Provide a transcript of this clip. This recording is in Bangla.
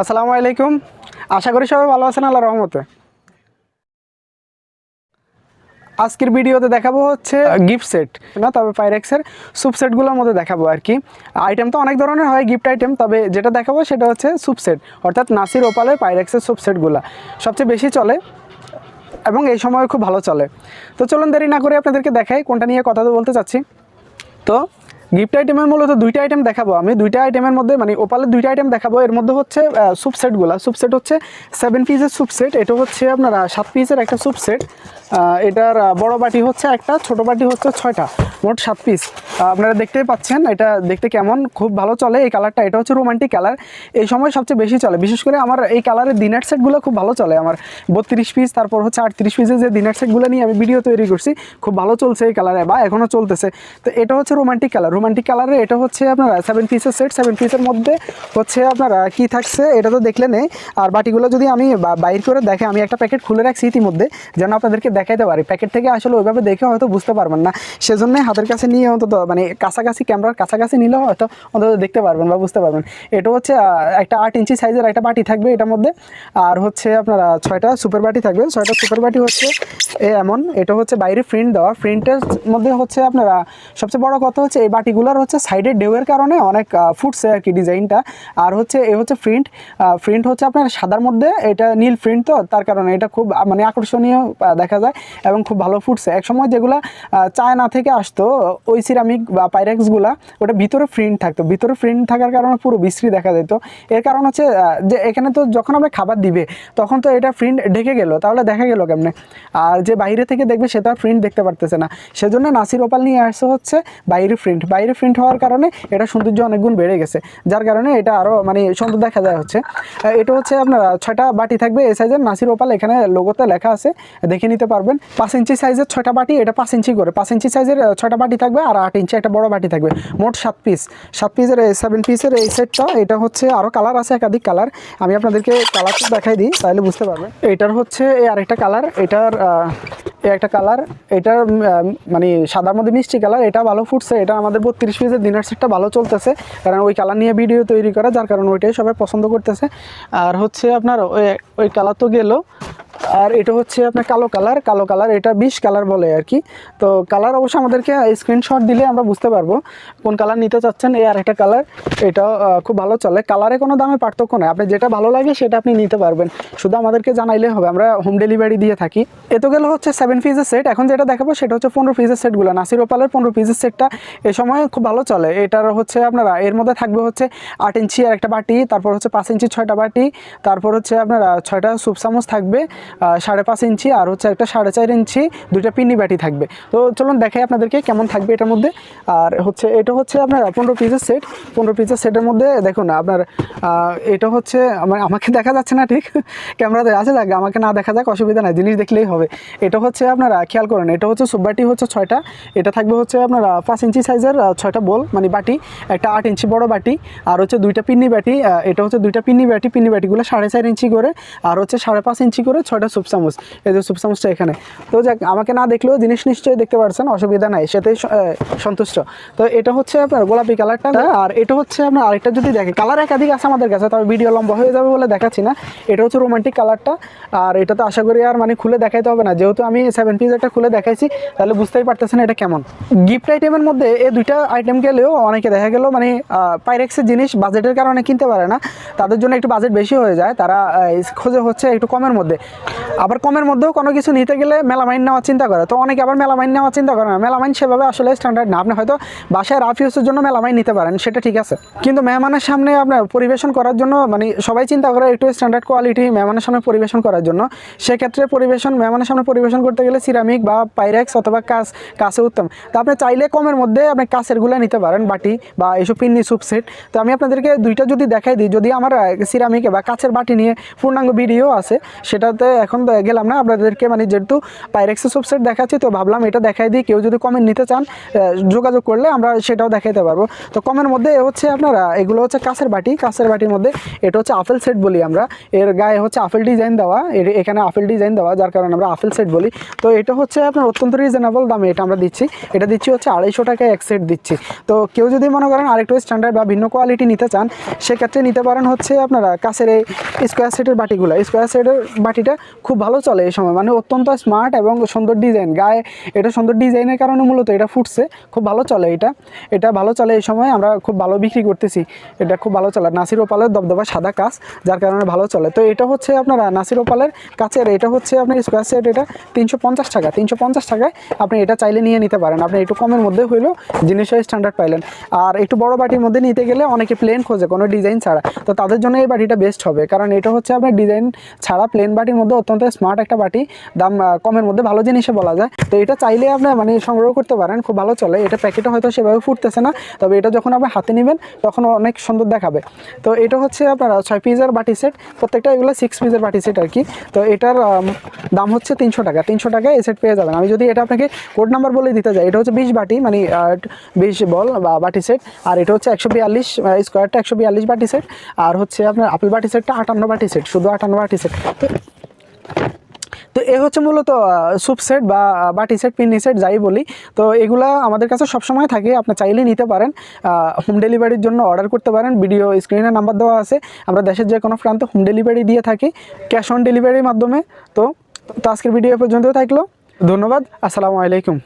আসসালামু আলাইকুম। আশা করি সবাই ভালো আছেন আল্লাহ রহমতে। আজকের ভিডিওতে দেখাবো হচ্ছে গিফট সেট না, তবে পাইরেক্সের সুপ সেটগুলোর মধ্যে দেখাবো আর কি। আইটেম তো অনেক ধরনের হয় গিফট আইটেম তবে যেটা দেখাবো সেটা হচ্ছে সুপ সেট অর্থাৎ নাসির ওপালের পাইরেক্সের সুপ সেটগুলো সবচেয়ে বেশি চলে এবং এই সময় খুব ভালো চলে। তো চলুন দেরি না করে আপনাদেরকে দেখাই কোনটা নিয়ে কথা বলতে চাচ্ছি। তো গিফট আইটেমের মূলত দুইটা আইটেম দেখাবো আমি। দুইটা আইটেমের মধ্যে মানে ওপালের দুইটা আইটেম দেখাবো। এর মধ্যে হচ্ছে সুপ সেটগুলো সুপ সেট হচ্ছে সেভেন পিসের সুপ সেট এটা হচ্ছে আপনার সাত পিসের একটা সুপ সেট এটার বড় বাটি হচ্ছে একটা, ছোট বাটি হচ্ছে ছয়টা। মোট সাত পিস আপনারা দেখতেই পাচ্ছেন, এটা দেখতে কেমন, খুব ভালো চলে। এই কালারটা এটা হচ্ছে রোমান্টিক কালার এই সময় সবচেয়ে বেশি চলে। বিশেষ করে আমার এই কালারের দিনের সেটগুলো খুব ভালো চলে। আমার বত্রিশ পিস তারপর হচ্ছে আটত্রিশ পিসের যে দিনের সেটগুলো নিয়ে আমি ভিডিও তৈরি করছি, খুব ভালো চলছে এই কালারে বা এখনও চলতেছে। তো এটা হচ্ছে রোমান্টিক কালার রোমান্টিক কালারে এটা হচ্ছে আপনারা সেভেন পিসের সেট সেভেন পিসের মধ্যে হচ্ছে আপনারা কি থাকছে, এটা তো দেখলে নেই। আর বাটিগুলো যদি আমি বাইর করে দেখে, আমি একটা প্যাকেট খুলে রাখছি ইতিমধ্যে, যেন আপনাদেরকে দেখাইতে পারি। প্যাকেট থেকে আসলে ওইভাবে দেখে হয়তো বুঝতে পারবেন না। সেজন্য হাতের কাছে নিয়ে অন্তত মানে কাছাকাছি ক্যামেরার কাছাকাছি নিলেও হয়তো অন্তত দেখতে পারবেন বা বুঝতে পারবেন। এটা হচ্ছে একটা আট ইঞ্চি সাইজের একটা বাটি থাকবে এটার মধ্যে। আর হচ্ছে আপনারা ছয়টা সুপার বাটি থাকবে। ছয়টা সুপার বাটি হচ্ছে এমন, এটা হচ্ছে বাইরে প্রিন্ট দেওয়া। প্রিন্টের মধ্যে হচ্ছে আপনারা সবচেয়ে বড় কথা হচ্ছে এই বাটিগুলোর হচ্ছে সাইডের ডেউয়ের কারণে অনেক ফুটছে আর কি ডিজাইনটা আর হচ্ছে, এ হচ্ছে প্রিন্ট প্রিন্ট হচ্ছে আপনার সাদার মধ্যে, এটা নীল প্রিন্ট তো, তার কারণে এটা খুব মানে আকর্ষণীয় দেখা যায় এবং খুব ভালো ফুটছে। এক সময় যেগুলো চায়না থেকে আসতো, ওই সিরামিক বা পাইরেক্সগুলা ওটা ভিতরে প্রিন্ট থাকতো। ভিতরে প্রিন্ট থাকার কারণে পুরো বিশ্রী দেখা যেত। এর কারণ হচ্ছে যে এখানে তো যখন আমরা খাবার দিবে, তখন তো এটা প্রিন্ট ঢেকে গেল, তাহলে দেখা গেল কেমনে? আর যে বাইরে থেকে দেখবে সেটা প্রিন্ট দেখতে পারতেছে না। সেজন্য নাসির ওপাল নিয়ে আসছে হচ্ছে বাইরে প্রিন্ট বাইরে প্রিন্ট হওয়ার কারণে এটা সৌন্দর্য অনেক গুণ বেড়ে গেছে। যার কারণে এটা আরও মানে সুন্দর দেখা যায় হচ্ছে। এটা হচ্ছে আপনার ছয়টা বাটি থাকবে। এই সাইজের নাসির ওপাল এখানে লোগোতে লেখা আছে। দেখে নিতে পারবেন। পাঁচ ইঞ্চি সাইজের ছয়টা বাটি, এটা পাঁচ ইঞ্চি করে। পাঁচ ইঞ্চি সাইজের ছয়টা বাটি থাকবে আর আট ইঞ্চি একটা বড় বাটি থাকবে। মোট সাত পিস সাত পিসের সেভেন পিসের এই সেটটা এটা হচ্ছে আরও কালার আছে, একাধিক কালার আমি আপনাদেরকে কালারটা দেখাই দিই, তাহলে বুঝতে পারবেন। এটার হচ্ছে, এই আরেকটা কালার এটার একটা কালার এটার মানে সাদার মধ্যে মিষ্টি কালার এটা ভালো ফুটছে, এটা আমাদের বত্রিশ পিসের ডিনার সেটটা ভালো চলতেছে, কারণ ওই কালার নিয়ে ভিডিও তৈরি করা, যার কারণ ওইটাই সবাই পছন্দ করতেছে। আর হচ্ছে আপনার ওই ওই কালার তো গেল আর এটা হচ্ছে আপনার কালো কালার কালো কালার এটা বিশ কালার বলে আর কি। তো কালার অবশ্য আমাদেরকে স্ক্রিনশট দিলে আমরা বুঝতে পারব কোন কালার নিতে চাচ্ছেন। এই আর একটা কালার আহ, খুব ভালো চলে। কালারে কোনো দামে পার্থক্য নেই। আপনি যেটা ভালো লাগে সেটা আপনি নিতে পারবেন। শুধু আমাদেরকে জানাইলে হবে। আমরা হোম ডেলিভারি দিয়ে থাকি। এ তো গেল হচ্ছে সেভেন পিসের সেট এখন যেটা দেখাবো সেটা হচ্ছে পনেরো পিসের সেটগুলো নাসির ওপালের পনেরো পিসের সেটটা এ সময় খুব ভালো চলে। এটার হচ্ছে আপনারা এর মধ্যে থাকবে হচ্ছে আট ইঞ্চি আর একটা বাটি। তারপর হচ্ছে পাঁচ ইঞ্চি ছয়টা বাটি। তারপর হচ্ছে আপনারা ছয়টা সুপ চামচ থাকবে। সাড়ে পাঁচ ইঞ্চি আর হচ্ছে একটা সাড়ে চার ইঞ্চি দুইটা পিনি বাটি থাকবে। তো চলুন দেখাই আপনাদেরকে কেমন থাকবে এটার মধ্যে। আর হচ্ছে এটা হচ্ছে আপনার পনেরো পিসের সেট। পনেরো পিসের সেটের মধ্যে দেখুন আপনার এটা হচ্ছে আমার, আমাকে দেখা যাচ্ছে না ঠিক। ক্যামেরাতে আছে, যাক, আমাকে না দেখা যাক, অসুবিধা নাই, জিনিস দেখলেই হবে। এটা হচ্ছে আপনারা, খেয়াল করেন, এটা হচ্ছে সুপবাটি হচ্ছে ছয়টা। এটা থাকবে হচ্ছে আপনার পাঁচ ইঞ্চি সাইজের ছয়টা বোল মানে বাটি, একটা আট ইঞ্চি বড় বাটি, আর হচ্ছে দুইটা পিন্নি ব্যাটি এটা হচ্ছে দুইটা পিন্নি ব্যাটি পিন্নি বাটিগুলো সাড়ে চার ইঞ্চি করে, আর হচ্ছে সাড়ে পাঁচ ইঞ্চি করে ছয়টা সুপ চামচ এই যে সুপ চামচটা এখানে। তো যাক আমাকে না দেখলেও জিনিস নিশ্চয়ই দেখতে পারছেন অসুবিধা নাই সেটাই সন্তুষ্ট। তো এটা হচ্ছে আপনার গোলাপি কালারটা। আর এটা হচ্ছে আপনার আরেকটা যদি দেখে কালার একাধিক আছে আমাদের কাছে তবে ভিডিও লম্বা হয়ে যাবে বলে দেখাচ্ছি না। এটা হচ্ছে রোমান্টিক কালারটা আর এটা তো আশা করি আর মানে খুলে দেখাইতে হবে না। যেহেতু আমি সেভেন পিস একটা খুলে দেখাইছি তাহলে বুঝতেই পারতেছেন এটা কেমন। গিফট আইটেমের মধ্যে এই দুইটা আইটেম গেলেও অনেকে দেখা গেল মানে পাইরেক্সের জিনিস বাজেটের কারণে কিনতে পারে না। তাদের জন্য একটু বাজেট বেশি হয়ে যায় তারা খোঁজে হচ্ছে একটু কমের মধ্যে। আবার কমের মধ্যেও কোনো কিছু নিতে গেলে মেলামাইন নেওয়ার চিন্তা করে। তো অনেকে আবার মেলামাইন নেওয়ার চিন্তা করে না। মেলামাইন সেভাবে আসলে স্ট্যান্ডার্ড না। আপনি হয়তো বাসায় রাফ ইউজের জন্য মেলামাইন নিতে পারেন, সেটা ঠিক আছে। কিন্তু মেহমানের সামনে আপনার পরিবেশন করার জন্য মানে সবাই চিন্তা করে একটু স্ট্যান্ডার্ড কোয়ালিটি মেহমানের সামনে পরিবেশন করার জন্য। সেক্ষেত্রে পরিবেশন, মেহমানের সামনে পরিবেশন করতে গেলে সিরামিক বা পাইরেক্স অথবা কাঁচ কাছে উত্তম। তো আপনি চাইলে কমের মধ্যে আপনি কাঁচেরগুলো নিতে পারেন, বাটি বা এইসব পিন্নি সুপ সেট তো আমি আপনাদেরকে দুইটা যদি দেখাই দিই, যদি আমার সিরামিকে বা কাঁচের বাটি নিয়ে পূর্ণাঙ্গ ভিডিও আছে, সেটাতে এখন পর্যন্ত গেলাম না। আপনাদেরকে মানে যেহেতু পাইরেক্সের সুপ সেট দেখাচ্ছি, তো ভাবলাম এটা দেখাই দিই কেউ যদি কমেন্ট নিতে চান যোগাযোগ করলে আমরা সেটাও দেখাইতে পারব। তো কমের মধ্যে হচ্ছে আপনারা, এগুলো হচ্ছে কাঁচের বাটি। কাঁচের বাটির মধ্যে এটা হচ্ছে আপেল সেট বলি আমরা। এর গায়ে হচ্ছে আপেল ডিজাইন দেওয়া। এখানে আপেল ডিজাইন দেওয়া, যার কারণে আমরা আপেল সেট বলি। তো এটা হচ্ছে আপনার অত্যন্ত রিজনেবল দামে এটা আমরা দিচ্ছি। এটা দিচ্ছি হচ্ছে আড়াইশো টাকায় এক সেট দিচ্ছি। তো কেউ যদি মনে করেন আরেকটু স্ট্যান্ডার্ড বা ভিন্ন কোয়ালিটি নিতে চান, সেক্ষেত্রে নিতে পারেন হচ্ছে আপনারা কাছের এই স্কোয়ার সেটের বাটিগুলো। স্কোয়ার সেটের বাটিটা খুব ভালো চলে এই সময়। মানে অত্যন্ত স্মার্ট এবং সুন্দর ডিজাইন গায়ে এটা সুন্দর ডিজাইনের কারণে মূলত এটা ফুটছে। খুব ভালো চলে এটা। এটা ভালো চলে এই সময়, আমরা খুব ভালো বিক্রি করতেছি। এটা খুব ভালো চলে। নাসির ওপালের দবদবা সাদা কাজ যার কারণে ভালো চলে। তো এটা হচ্ছে আপনারা নাসির ওপালের কাছের এটা হচ্ছে আপনার স্কোয়ার সেট এটা তিনশো পঞ্চাশ টাকা। তিনশো পঞ্চাশ টাকায় আপনি এটা চাইলে নিয়ে নিতে পারেন। আপনি একটু কমের মধ্যে হইলেও জিনিসের স্ট্যান্ডার্ড পাইলেন। আর একটু বড় বাটির মধ্যে নিতে গেলে অনেকে প্লেন খোঁজে, কোনো ডিজাইন ছাড়া। তো তাদের জন্য এই বাটিটা বেস্ট হবে। কারণ এটা হচ্ছে আপনার ডিজাইন ছাড়া প্লেন বাটির মধ্যে অত্যন্ত স্মার্ট একটা বাটি, দাম কমের মধ্যে ভালো জিনিসে বলা যায়। তো এটা চাইলে আপনি মানে সংগ্রহ করতে পারেন, খুব ভালো চলে। এটা প্যাকেটে হয়তো সেভাবে ফুটতেছে না, তবে এটা যখন আপনি হাতে নেবেন, তখন অনেক সুন্দর দেখাবে। তো এটা হচ্ছে আপনার ছয় পিসের বাটি সেট প্রত্যেকটা এগুলো সিক্স পিসের বাটি সেট আর কি। তো এটার দাম হচ্ছে তিনশো টাকা। তিনশো টাকায় এই সেট পেয়ে যাবেন। আমি যদি এটা আপনাকে কোড নাম্বার বলে দিতে যাই, এটা হচ্ছে বিশ বাটি মানে বিশ বল বা বাটি সেট আর এটা হচ্ছে একশো বিয়াল্লিশ স্কোয়ারটা একশো বিয়াল্লিশ বাটি সেট আর হচ্ছে আপনার আপেল বাটি সেটটা আটান্ন বাটি সেট শুধু আটান্ন বাটি সেট তো তো এ হচ্ছে মূলত সুপ সেট বা বাটি সেট পিন্নি সেট যাই বলি। তো এগুলা আমাদের কাছে সবসময় থাকে, আপনি চাইলে নিতে পারেন। হোম ডেলিভারির জন্য অর্ডার করতে পারেন। ভিডিও স্ক্রিনে নাম্বার দেওয়া আছে। আমরা দেশের যে কোনো প্রান্তে হোম ডেলিভারি দিয়ে থাকি ক্যাশ অন ডেলিভারির মাধ্যমে। তো তো আজকের ভিডিও পর্যন্ত থাকল। ধন্যবাদ। আসসালামু আলাইকুম।